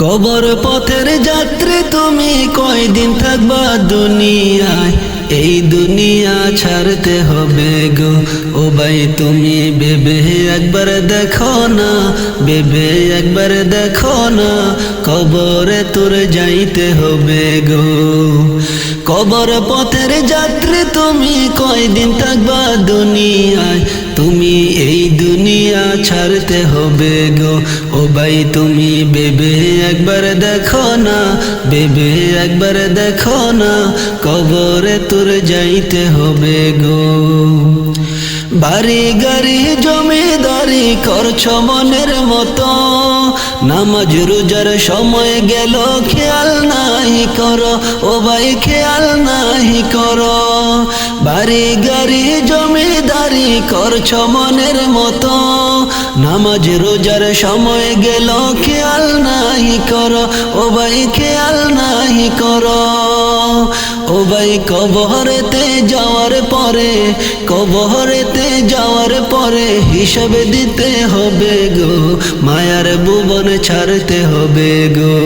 কবর পথের যাত্রী তুমি কয়দিন থাকবা দুনিয়ায়? এই দুনিয়া ছাড়তে হবে গো। ও ভাই, তুমি বেবে একবার দেখো না বেবে একবার দেখো না, কবরে তোর যাইতে হবে গো। কবর পথের যাত্রী তুমি কয়দিন থাকবা দুনিয়ায়? তুমি এই দুনিয়া ছাড়তে হবে গো। ও ভাই, তুমি বেবে একবার দেখো না বেবে একবার দেখো না, কবরে তোর যাইতে হবে গো। বাড়ি গাড়ি জমিদারি করছ মনের মতো। নামাজ, রোজার সময় গেল, খেয়াল নাই করো। ও ভাই, খেয়াল নাই করো। বাড়ি গাড়ি জমিদারি করছ মনের মতো। নামাজ রোজার সময় গেল, খেয়াল নাহি করো। ও ভাই, খেয়াল নাহি করো। ও ভাই কবহরেতে যাওয়ার পরে কবহরেতে যাওয়ার পরে হিসাবে দিতে হবে গো। মায়ার ভুবন ছাড়তে হবে গো।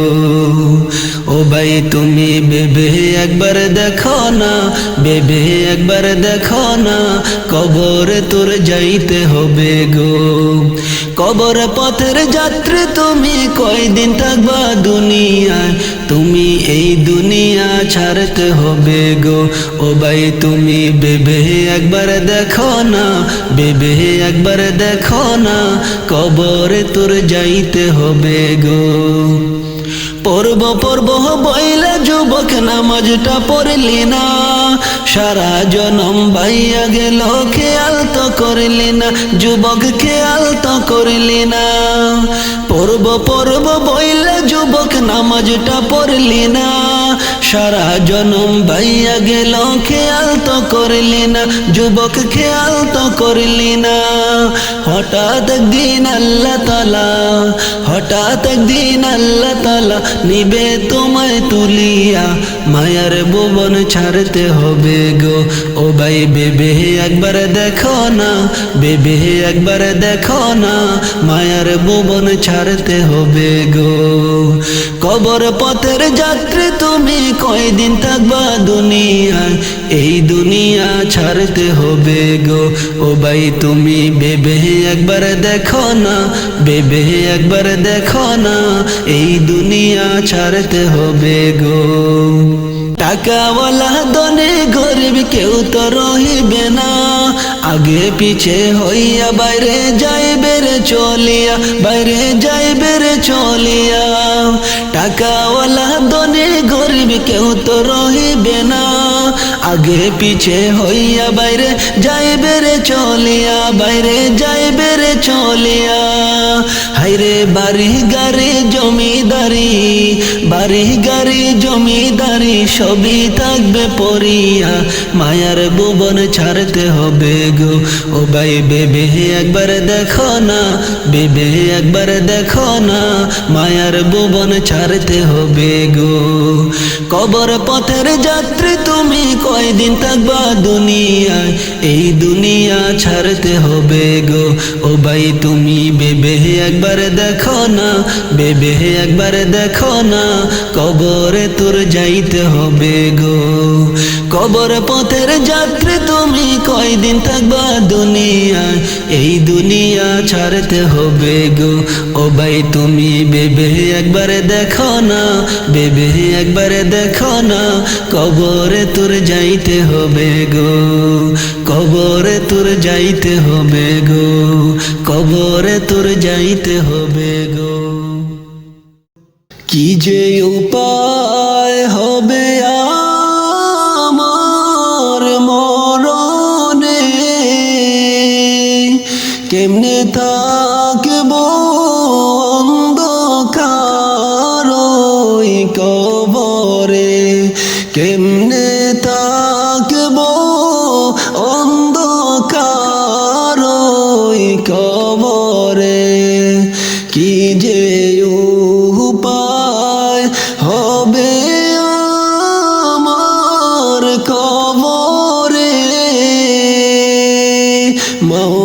ও ভাই, তুমি বেবে একবার দেখো না বেবে একবার দেখো না, কবরে তোর যাইতে হবে গো। কবর পথের যাত্রী তুমি কয়দিন থাকবা দুনিয়ায়? তুমি এই দুনিয়া ছাড়তে হবে গো। ও ভাই, তুমি বেবে একবার দেখো না বেবে একবার দেখো না, কবরে তোর যাইতে হবে গো। পর্ব পর্ব বইলে যুবক নামাজটা পড়লি না। সারা জনম বাইয়া গেল, খেয়াল তো করলি না। যুবক খেয়াল তো করলি না। পর্ব পর্ব বইলে যুবক নামাজটা পড়লি না। সারা জনম বাইয়া গেল, খেয়াল তো করলি না। যুবক খেয়াল তো করলি না। হঠাৎ একদিন আল্লাহ তালা হঠাৎ একদিন আল্লাহ তালা নিবে তোমায় তুলিয়া, মায়ার ভুবন ছাড়তে হবে গো। ও ভাই, বেবে একবার দেখো না, বেবে একবার দেখো না, মায়ার ভুবন ছাড়তে হবে গো। কবর পথের যাত্রী তুমি কয়দিন থাকবা দুনিয়ায়? এই দুনিয়া ছাড়তে হবে গো। ও ভাই, তুমি বেবে একবার দেখো না, বেবে একবার দেখো না, এই দুনিয়া ছাড়তে হবে গো। টাকাওয়ালা দনে গরিব কেউ তো রহিবে না। আগে পিছে হইয়া বাইরে যাইবে রে চলিয়া, বাইরে যাইবে রে চলিয়া। টাকাওয়ালা দনে গরিব কেউ তো রহিবে না। আগে পিছে হইয়া বাইরে যাই রে চলিয়া, বাইরে যাইবে রে চলিয়া। হাইরে বাড়ি গাড়ি জমিদারি বাড়ি গাড়ি জমিদারি সবই থাকবে পরিয়া মায়ার ভুবন ছাড়তে হবে গো, ও ভাই বেবে একবার দেখো না, বেবে একবার দেখো না, মায়ার ভুবন ছাড়তে হবে গো। কবর পথের যাত্রী তুমি কয়দিন থাকবা দুনিয়ায়? এই দুনিয়া ছাড়তে হবে গো। ও ভাই, তুমি বেবে একবার দেখো না বেবে একবার দেখো না, কবরে তোর যাইতে হবে গো। কবর পথের যাত্রী তুমি কয়দিন থাকবা দুনিয়ায় এই দুনিয়া ছাড়তে হবে গো। ও ভাই, তুমি বেবে একবার দেখো না বেবে একবার দেখো না, কবরে তোর যাইতে হবে গো। কবরে তোর যাইতে হবে গো। কবরে তোর যাইতে হবে গো। কি যে উপায় হবে আমার কবরে মৌ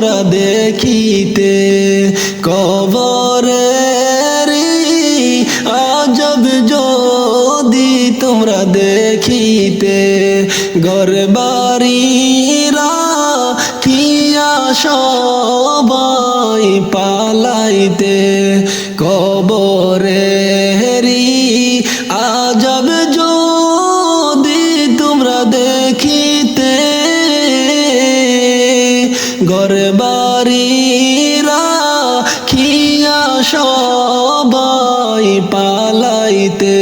আমরা দেখিতে কবরে আজব যদি তোমরা দেখিতে গরবারীরা ঠিয়া সবাই পালাইতে সবাই পালাইতে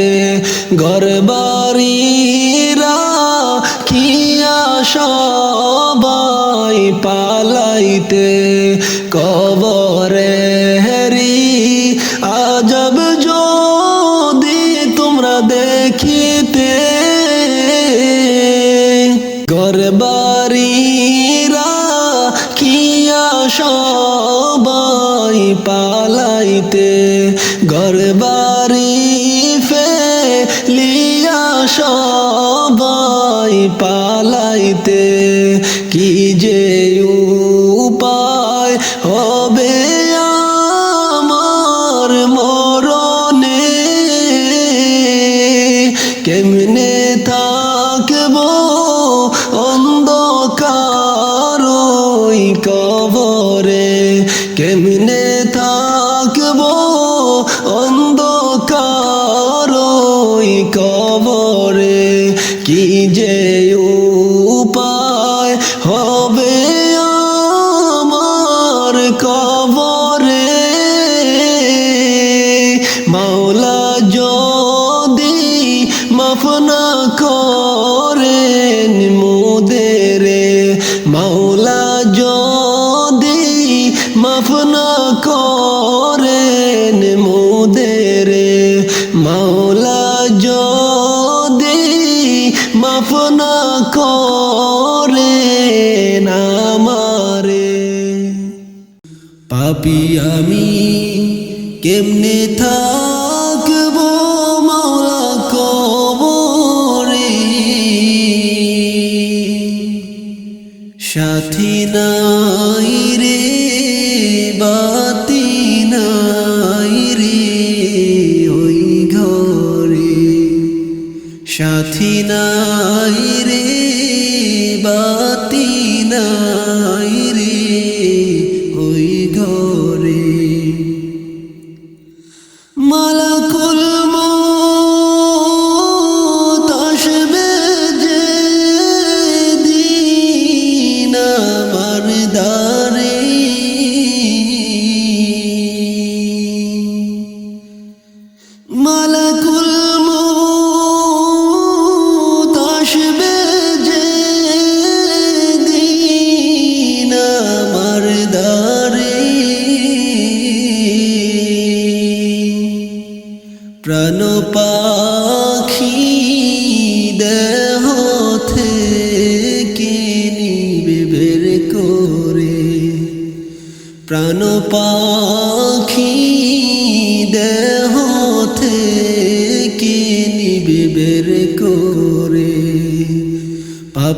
ঘর বাড়িরা কি সবাই পালাইতে কব পালাইতে কি যে cover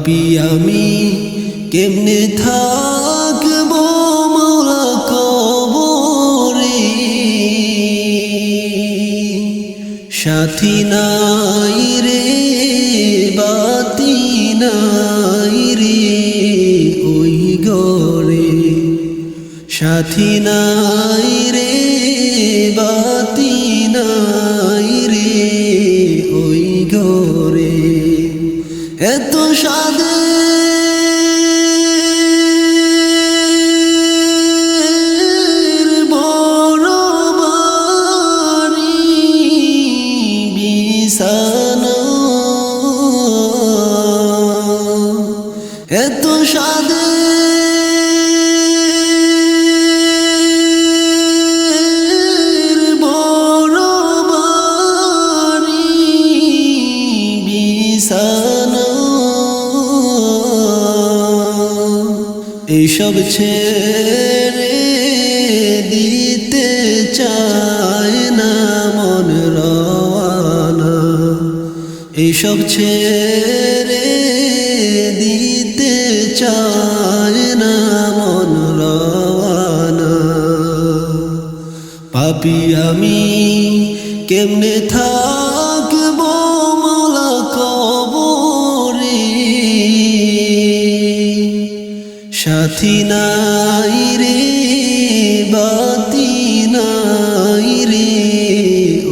পাপি আমি কেমনে থাকব মৌলা কবরে? সাথী নাই রে, বাতি নাই রে ওই গরে সাথী নাই রে, বাতি এত সাদে ছেড়ে দিতে চায় না মন রওয়ানা। এইসব ছেড়ে দিতে চায় না মন পাপি আমি কেমনে থাকব সাথী নাই রে বাতি নাই রে,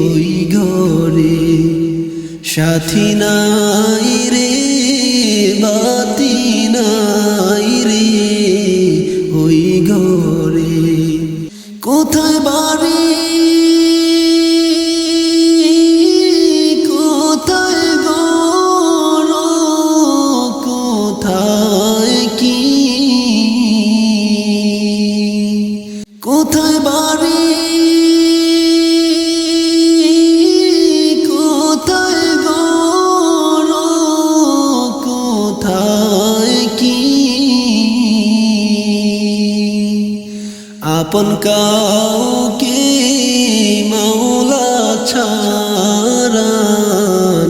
ওই ঘরে। সাথী নাই রে বাতি নাই রে, ওই ঘরে। কোথায় বাড়ি? আপন কাউকে মাওলা ছাড়া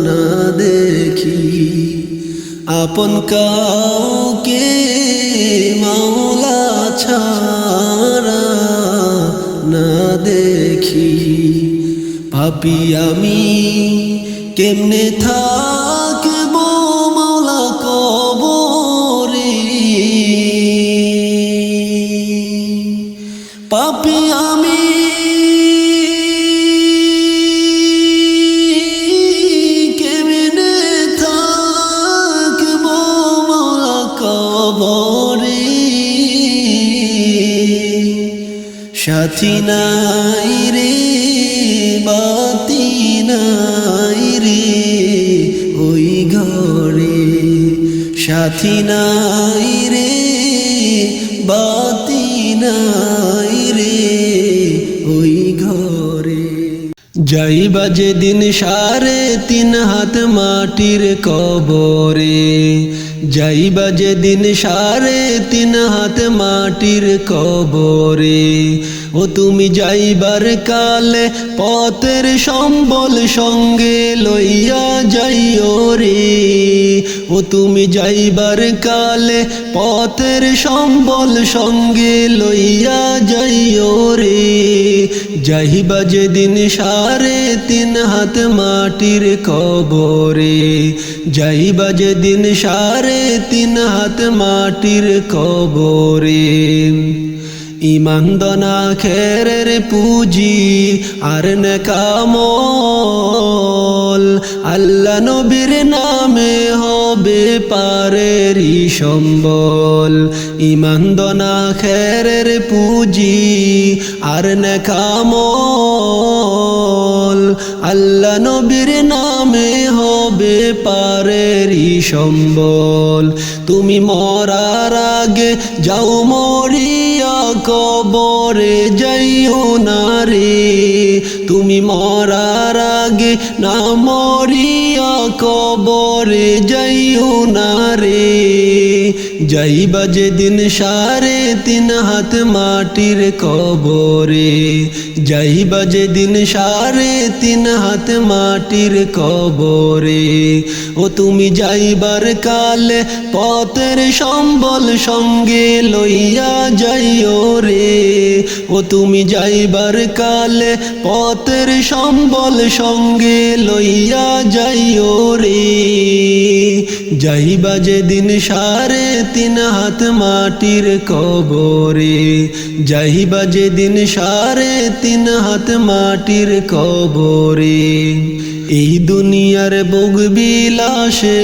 না দেখি। আপন কাউকে মাওলা ছাড়া না দেখি। পাপি আমি কেমনে থাকব সাথী নাই রে বাতি নাই রে, ওই ঘরে সাথী নাই রে বাতি নাই রে, ওই ঘরে। যাইবা যেদিন সাড়ে তিন হাত মাটির কবরে, যাইবা যেদিন সাড়ে তিন হাত মাটির কবরে ও তুমি যাইবার কালে পথের সম্বল সঙ্গে লইয়া যাইও রে। ও তুমি যাইবার কালে পথের সম্বল সঙ্গে লইয়া যাইও রে। যাইবা যেদিন সাড়ে তিন হাত মাটির কবরে। যাইবা যেদিন সাড়ে তিন হাত মাটির কবরে। ইমান দনা খেরের পুঁজি, আর নেকামল। আল্লাহ নবীর নামে হবে পারেরি সম্বল। ইমান দনা খেরের পুঁজি, আর নেকামল। আল্লাহ নবীর নামে হবে পারেরি সম্বল। তুমি মরার আগে যাও মরিয়া কবরে যাইও না রে। তুমি মরার আগে না মরিয়া কবরে যাইও না রে। যাইবা যেদিন সারে তিন হাত মাটির কবরে। যাইবা যেদিন সারে তিন হাত মাটির কবরে, ও তুমি যাইবার কালে পথের সম্বল সঙ্গে লইয়া যাইও রে। ও তুমি যাইবার কালে পথের সম্বল সঙ্গে লইয়া যাইও রে। যাইবা যেদিন সারে তিন হাত মাটির কবরে যাইবা যেদিন সারে তিন হাত মাটির কবরে। এই দুনিয়ার বুক বিলাসে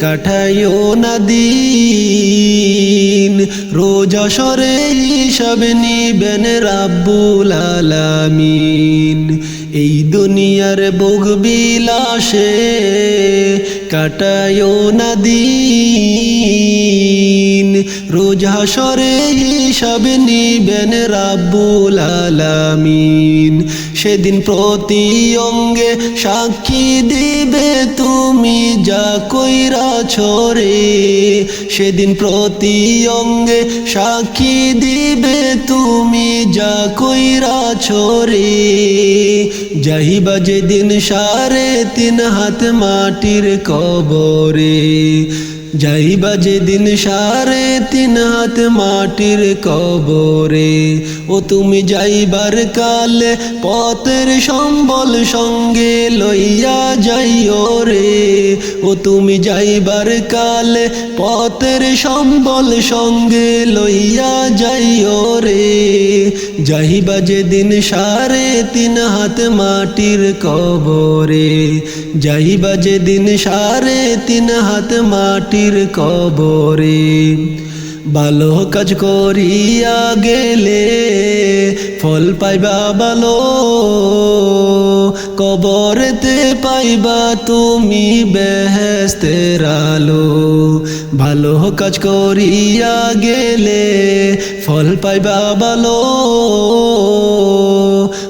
কাঠাইও না দিন। রোজা সরে হিসাবে নিবেন রাব্বুল আলামিন। এই দুনিয়ার বুক বিলাসে কাটায়ও না দিন। রোজ হাসরে হিসাব নিবেন রাব্বুল আলামিন। সেদিন প্রতি অঙ্গে সাক্ষী দিবে তুমি যা কইরা ছরে। সেদিন প্রতি অঙ্গে সাক্ষী দিবে তুমি যা কইরা ছরে। যাইবা যেদিন সারে তিন হাত মাটির কবরে। যাইবা যেদিন সারে তিন হাত মাটির কবরে। ও তুমি যাইবার কালে পথের সম্বল সঙ্গে লইয়া যাইও রে। ও তুমি যাইবার কালে পথের সম্বল সঙ্গে লইয়া যাইও রে। যাইবা যেদিন সারে তিন হাত মাটির কবরে। যাইবা যেদিন সারে তিন হাত মাটির কবরে। ভালো কাজ করিয়া গেলে ফল পাইবা ভালো। কবরেতে পাইবা তুমি বেহেস্তের আলো। ভালো কাজ করিয়া গেলে ফল পাইবা ভালো।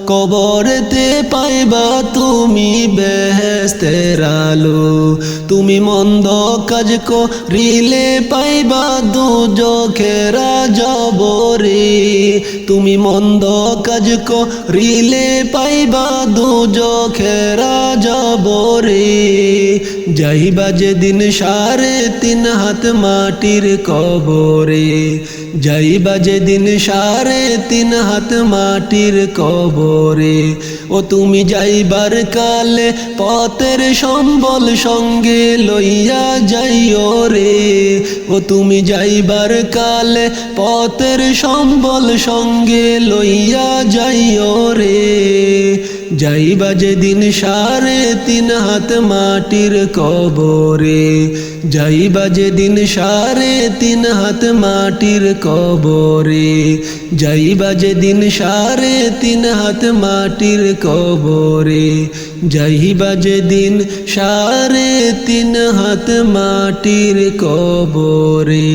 কবরেতে পাইবা তুমি বেহেস্তের আলো। তুমি মন্দ কাজ করিলে পাইবা দু চোখেরা জবরে। তুমি মন্দ কাজ করিলে পাইবা দু চোখেরা জবরে যাইবা যেদিন সারে তিন হাত মাটির কবরে। যাইবা যেদিন সারে তিন হাত মাটির কবরে। ও তুমি যাইবার কালে পথের সম্বল সঙ্গে লইয়া যাইও রে। ও তুমি যাইবার কালে পথের সম্বল সঙ্গে লইয়া যাইও রে। যাইবা যেদিন সারে তিন হাত মাটির কবরে। যাইবা যেদিন সারে তিন হাত মাটির কবরে। যাইবা যেদিন সারে তিন হাত মাটির কবরে। যাইবা যেদিন সারে তিন হাত মাটির কবরে।